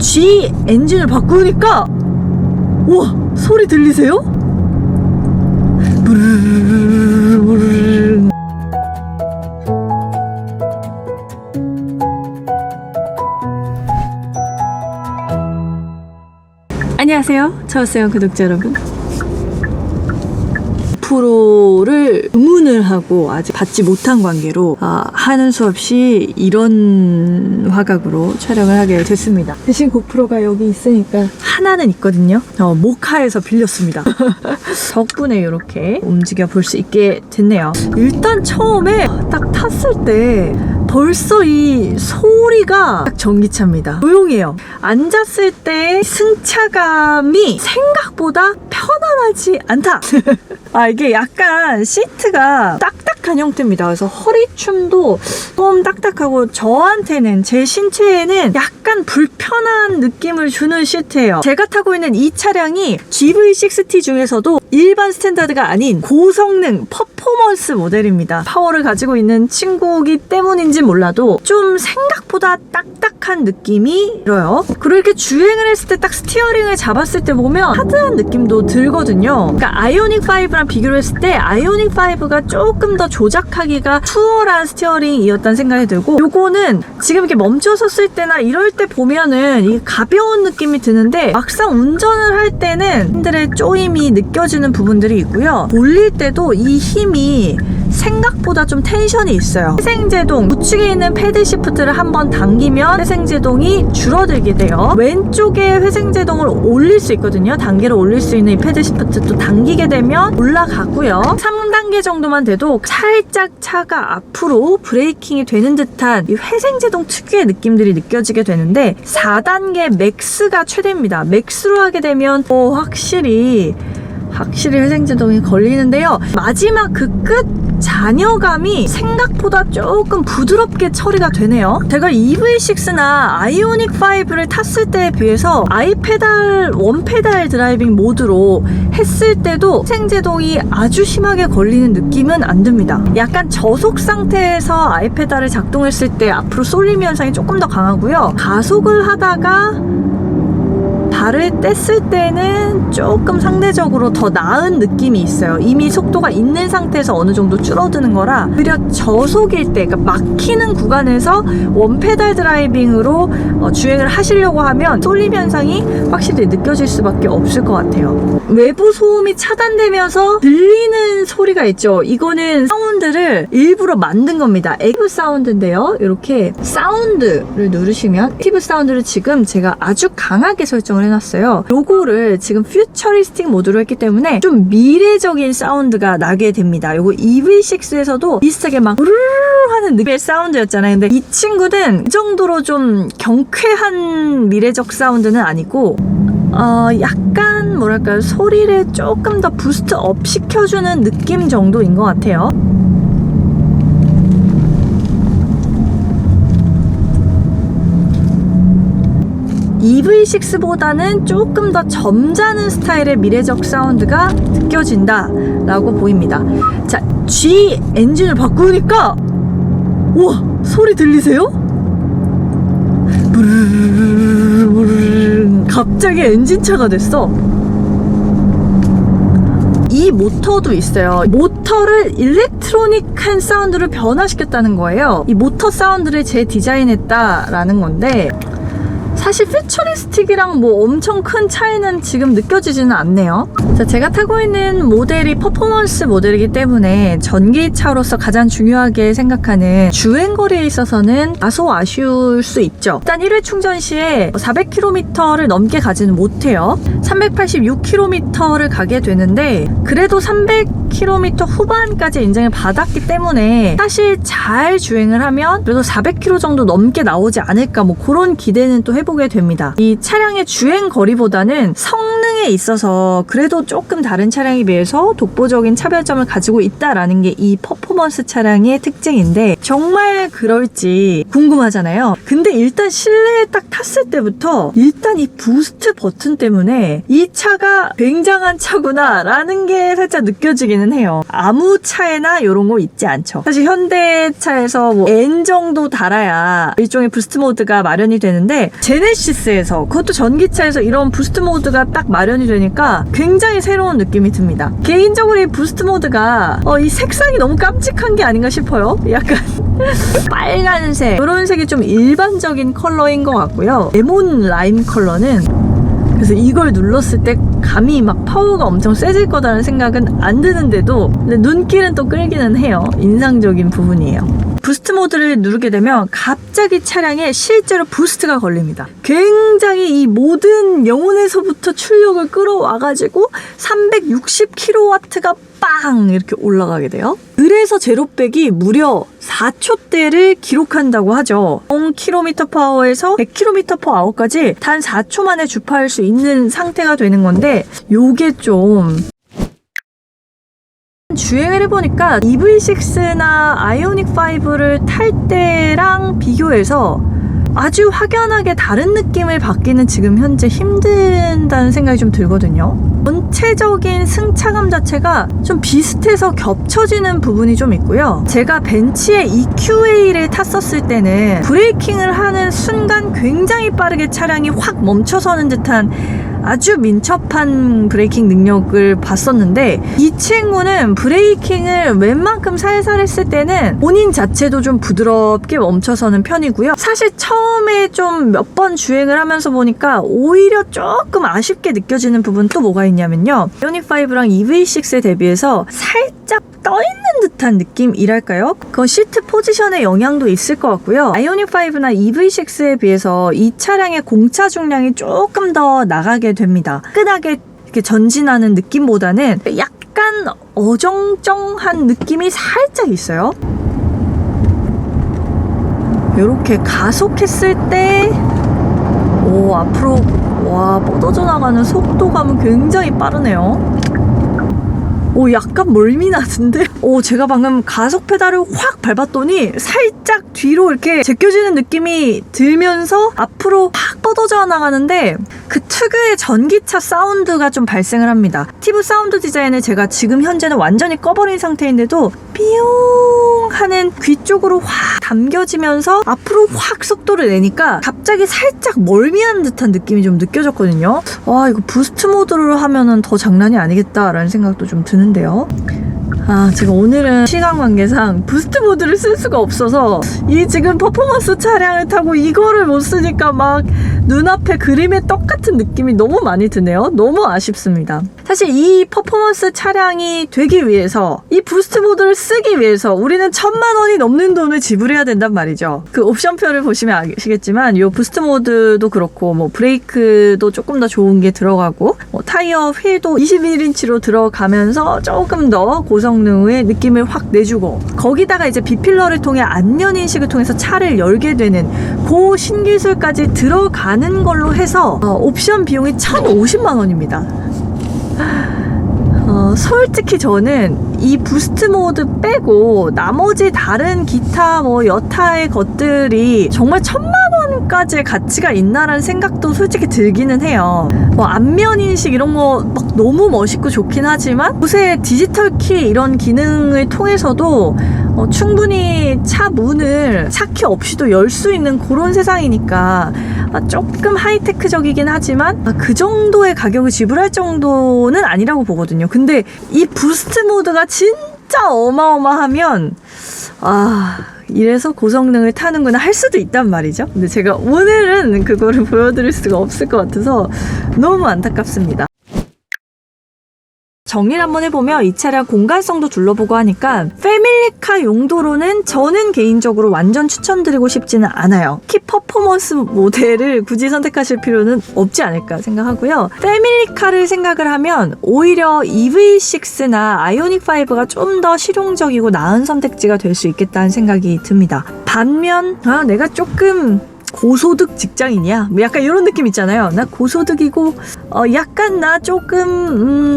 G 엔진을 바꾸니까 우와 소리 들리세요? 안녕하세요. 저스영 구독자 여러분. 프로를 의문을 하고 아직 받지 못한 관계로 아, 하는 수 없이 이런 화각으로 촬영을 하게 됐습니다. 대신 고프로가 여기 있으니까 하나는 있거든요. 어, 모카에서 빌렸습니다. 덕분에 이렇게 움직여 볼 수 있게 됐네요. 일단 처음에 딱 탔을 때 벌써 이 소리가 딱 전기차입니다. 조용해요. 앉았을 때 승차감이 생각보다 편안하지 않다. 아, 이게 약간 시트가 딱딱한 형태입니다. 그래서 허리춤도 좀 딱딱하고 저한테는 제 신체에는 약간 불 느낌을 주는 시트예요. 제가 타고 있는 이 차량이 GV60T 중에서도 일반 스탠다드가 아닌 고성능 퍼포먼스 모델입니다. 파워를 가지고 있는 친구기 때문인지 몰라도 좀 생각보다 딱딱한 느낌이 들어요. 그리고 이렇게 주행을 했을 때 딱 스티어링을 잡았을 때 보면 하드한 느낌도 들거든요. 그러니까 아이오닉 5랑 비교를 했을 때 아이오닉 5가 조금 더 조작하기가 수월한 스티어링이었다는 생각이 들고 요거는 지금 이렇게 멈춰섰을 때나 이럴 때 보면은 이게 가벼운 느낌이 드는데 막상 운전을 할 때는 핸들의 쪼임이 느껴지는 부분들이 있고요. 올릴 때도 이 힘이 생각보다 좀 텐션이 있어요. 회생제동 우측에 있는 패드 시프트를 한번 당기면 회생제동이 줄어들게 돼요. 왼쪽에 회생제동을 올릴 수 있거든요. 단계를 올릴 수 있는 이 패드 시프트 또 당기게 되면 올라가고요. 3단계 정도만 돼도 살짝 차가 앞으로 브레이킹이 되는 듯한 이 회생제동 특유의 느낌들이 느껴지게 되는데 4단계 맥스가 최대입니다. 맥스로 하게 되면 어, 확실히 확실히 회생제동이 걸리는데요. 마지막 그 끝 잔여감이 생각보다 조금 부드럽게 처리가 되네요. 제가 EV6나 아이오닉 5를 탔을 때에 비해서 아이페달 원페달 드라이빙 모드로 했을 때도 회생제동이 아주 심하게 걸리는 느낌은 안 듭니다. 약간 저속 상태에서 아이페달을 작동했을 때 앞으로 쏠림 현상이 조금 더 강하고요. 가속을 하다가 발을 뗐을 때는 조금 상대적으로 더 나은 느낌이 있어요. 이미 속도가 있는 상태에서 어느 정도 줄어드는 거라 오히려 저속일 때, 그러니까 막히는 구간에서 원페달 드라이빙으로 어, 주행을 하시려고 하면 쏠림 현상이 확실히 느껴질 수밖에 없을 것 같아요. 외부 소음이 차단되면서 들리는 소리가 있죠. 이거는 사운드를 일부러 만든 겁니다. 액티브 사운드인데요. 이렇게 사운드를 누르시면 액티브 사운드를 지금 제가 아주 강하게 설정을 해놨어요. 요거를 지금 퓨처리스틱 모드로 했기 때문에 좀 미래적인 사운드가 나게 됩니다. 요거 EV6에서도 비슷하게 막 우르르 하는 느낌의 사운드였잖아요. 근데 이 친구는 이 정도로 좀 경쾌한 미래적 사운드는 아니고 어, 약간 뭐랄까요 소리를 조금 더 부스트 업 시켜주는 느낌 정도인 것 같아요. EV6보다는 조금 더 점잖은 스타일의 미래적 사운드가 느껴진다라고 보입니다. 자, G 엔진을 바꾸니까 우와 소리 들리세요? 갑자기 엔진차가 됐어. 이 모터도 있어요. 모터를 일렉트로닉한 사운드로 변화시켰다는 거예요. 이 모터 사운드를 재디자인했다라는 건데 사실 퓨처리스틱이랑 뭐 엄청 큰 차이는 지금 느껴지지는 않네요. 자, 제가 타고 있는 모델이 퍼포먼스 모델이기 때문에 전기차로서 가장 중요하게 생각하는 주행거리에 있어서는 다소 아쉬울 수 있죠. 일단 1회 충전 시에 400km를 넘게 가지는 못해요. 386km를 가게 되는데 그래도 300km 후반까지 인증을 받았기 때문에 사실 잘 주행을 하면 그래도 400km 정도 넘게 나오지 않을까 뭐 그런 기대는 또 해보 게 됩니다. 이 차량의 주행 거리보다는 성능에 있어서 그래도 조금 다른 차량에 비해서 독보적인 차별점을 가지고 있다라는 게 이 퍼포먼스 차량의 특징인데 정말 그럴지 궁금하잖아요. 근데 일단 실내에 딱 탔을 때부터 일단 이 부스트 버튼 때문에 이 차가 굉장한 차구나라는 게 살짝 느껴지기는 해요. 아무 차에나 이런 거 있지 않죠. 사실 현대차에서 뭐 N 정도 달아야 일종의 부스트 모드가 마련이 되는데 제네시스에서 그것도 전기차에서 이런 부스트 모드가 딱 마련이 되니까 굉장히 새로운 느낌이 듭니다. 개인적으로 이 부스트 모드가 어, 이 색상이 너무 깜찍한 게 아닌가 싶어요. 약간 빨간색 이런 색이 좀 일반적인 컬러인 것 같고요. 레몬 라임 컬러는 그래서 이걸 눌렀을 때 감이 막 파워가 엄청 세질 거다라는 생각은 안 드는데도 눈길은 또 끌기는 해요. 인상적인 부분이에요. 부스트 모드를 누르게 되면 갑자기 차량에 실제로 부스트가 걸립니다. 굉장히 이 모든 영혼에서부터 출력을 끌어와가지고 360kW가 빵 이렇게 올라가게 돼요. 그래서 제로백이 무려 4초대를 기록한다고 하죠. 0km 파워에서 100km 파워까지 단 4초 만에 주파할 수 있는 상태가 되는 건데 요게 좀 주행을 해보니까 EV6나 아이오닉 5를 탈 때랑 비교해서 아주 확연하게 다른 느낌을 받기는 지금 현재 힘든다는 생각이 좀 들거든요. 전체적인 승차감 자체가 좀 비슷해서 겹쳐지는 부분이 좀 있고요. 제가 벤츠의 EQA를 탔었을 때는 브레이킹을 하는 순간 굉장히 빠르게 차량이 확 멈춰서는 듯한 아주 민첩한 브레이킹 능력을 봤었는데 이 친구는 브레이킹을 웬만큼 살살 했을 때는 본인 자체도 좀 부드럽게 멈춰서는 편이고요. 사실 처음에 좀 몇 번 주행을 하면서 보니까 오히려 조금 아쉽게 느껴지는 부분 또 뭐가 있냐면요. 이오닉 5랑 EV6에 대비해서 살짝 떠 있는 듯한 느낌이랄까요? 그건 시트 포지션의 영향도 있을 것 같고요. 아이오닉 5나 EV6에 비해서 이 차량의 공차 중량이 조금 더 나가게 됩니다. 끈하게 이렇게 전진하는 느낌보다는 약간 어정쩡한 느낌이 살짝 있어요. 이렇게 가속했을 때, 오, 앞으로, 와, 뻗어져 나가는 속도감은 굉장히 빠르네요. 오, 약간 멀미나던데? 오, 제가 방금 가속 페달을 확 밟았더니 살짝 뒤로 이렇게 제껴지는 느낌이 들면서 앞으로 확 뻗어져 나가는데 그 특유의 전기차 사운드가 좀 발생을 합니다. 티브 사운드 디자인을 제가 지금 현재는 완전히 꺼버린 상태인데도 삐용 하는 귀 쪽으로 확 담겨지면서 앞으로 확 속도를 내니까 갑자기 살짝 멀미한 듯한 느낌이 좀 느껴졌거든요. 와, 이거 부스트 모드로 하면은 더 장난이 아니겠다라는 생각도 좀 드는데요. 아, 제가 오늘은 시간 관계상 부스트 모드를 쓸 수가 없어서 이 지금 퍼포먼스 차량을 타고 이거를 못 쓰니까 막 눈앞에 그림의 떡 같은 느낌이 너무 많이 드네요. 너무 아쉽습니다. 사실 이 퍼포먼스 차량이 되기 위해서 이 부스트 모드를 쓰기 위해서 우리는 천만 원이 넘는 돈을 지불해야 된단 말이죠. 그 옵션표를 보시면 아시겠지만 이 부스트 모드도 그렇고 뭐 브레이크도 조금 더 좋은 게 들어가고 뭐 타이어 휠도 21인치로 들어가면서 조금 더 고성능의 느낌을 확 내주고 거기다가 이제 비필러를 통해 안면 인식을 통해서 차를 열게 되는 그 신기술까지 들어가는 걸로 해서 어, 옵션 비용이 1,050만 원입니다. 어, 솔직히 저는 이 부스트 모드 빼고 나머지 다른 기타 뭐 여타의 것들이 정말 천만 원까지의 가치가 있나라는 생각도 솔직히 들기는 해요. 뭐 안면 인식 이런 거 막 너무 멋있고 좋긴 하지만 요새 디지털 키 이런 기능을 통해서도 어, 충분히 차 문을 차키 없이도 열 수 있는 그런 세상이니까 아, 조금 하이테크적이긴 하지만 아, 그 정도의 가격을 지불할 정도는 아니라고 보거든요. 근데 이 부스트 모드가 진 짜 어마어마하면 아 이래서 고성능을 타는구나 할 수도 있단 말이죠. 근데 제가 오늘은 그거를 보여드릴 수가 없을 것 같아서 너무 안타깝습니다. 정리를 한번 해보면 이 차량 공간성도 둘러보고 하니까 패밀리카 용도로는 저는 개인적으로 완전 추천드리고 싶지는 않아요. 키 퍼포먼스 모델을 굳이 선택하실 필요는 없지 않을까 생각하고요. 패밀리카를 생각을 하면 오히려 EV6나 아이오닉 5가 좀 더 실용적이고 나은 선택지가 될 수 있겠다는 생각이 듭니다. 반면 아, 내가 조금 고소득 직장인이야? 뭐 약간 이런 느낌 있잖아요. 나 고소득이고, 어, 약간 나 조금, 음,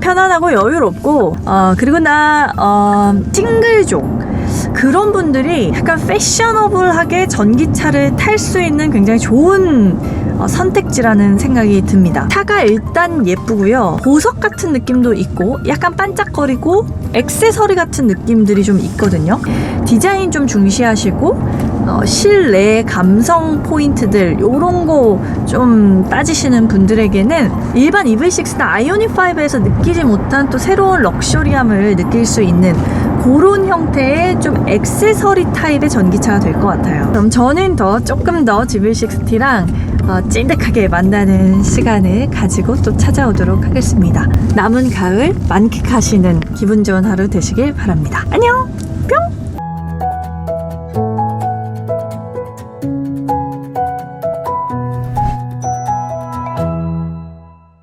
편안하고 여유롭고, 어, 그리고 나, 어, 싱글족. 그런 분들이 약간 패셔너블하게 전기차를 탈 수 있는 굉장히 좋은 어, 선택지라는 생각이 듭니다. 차가 일단 예쁘고요. 보석 같은 느낌도 있고 약간 반짝거리고 액세서리 같은 느낌들이 좀 있거든요. 디자인 좀 중시하시고 어, 실내 감성 포인트들 요런 거 좀 따지시는 분들에게는 일반 EV6나 아이오닉 5에서 느끼지 못한 또 새로운 럭셔리함을 느낄 수 있는 그런 형태의 좀 액세서리 타입의 전기차가 될 것 같아요. 그럼 저는 더 조금 더 GV60랑 어, 찐득하게 만나는 시간을 가지고 또 찾아오도록 하겠습니다. 남은 가을 만끽하시는 기분 좋은 하루 되시길 바랍니다. 안녕!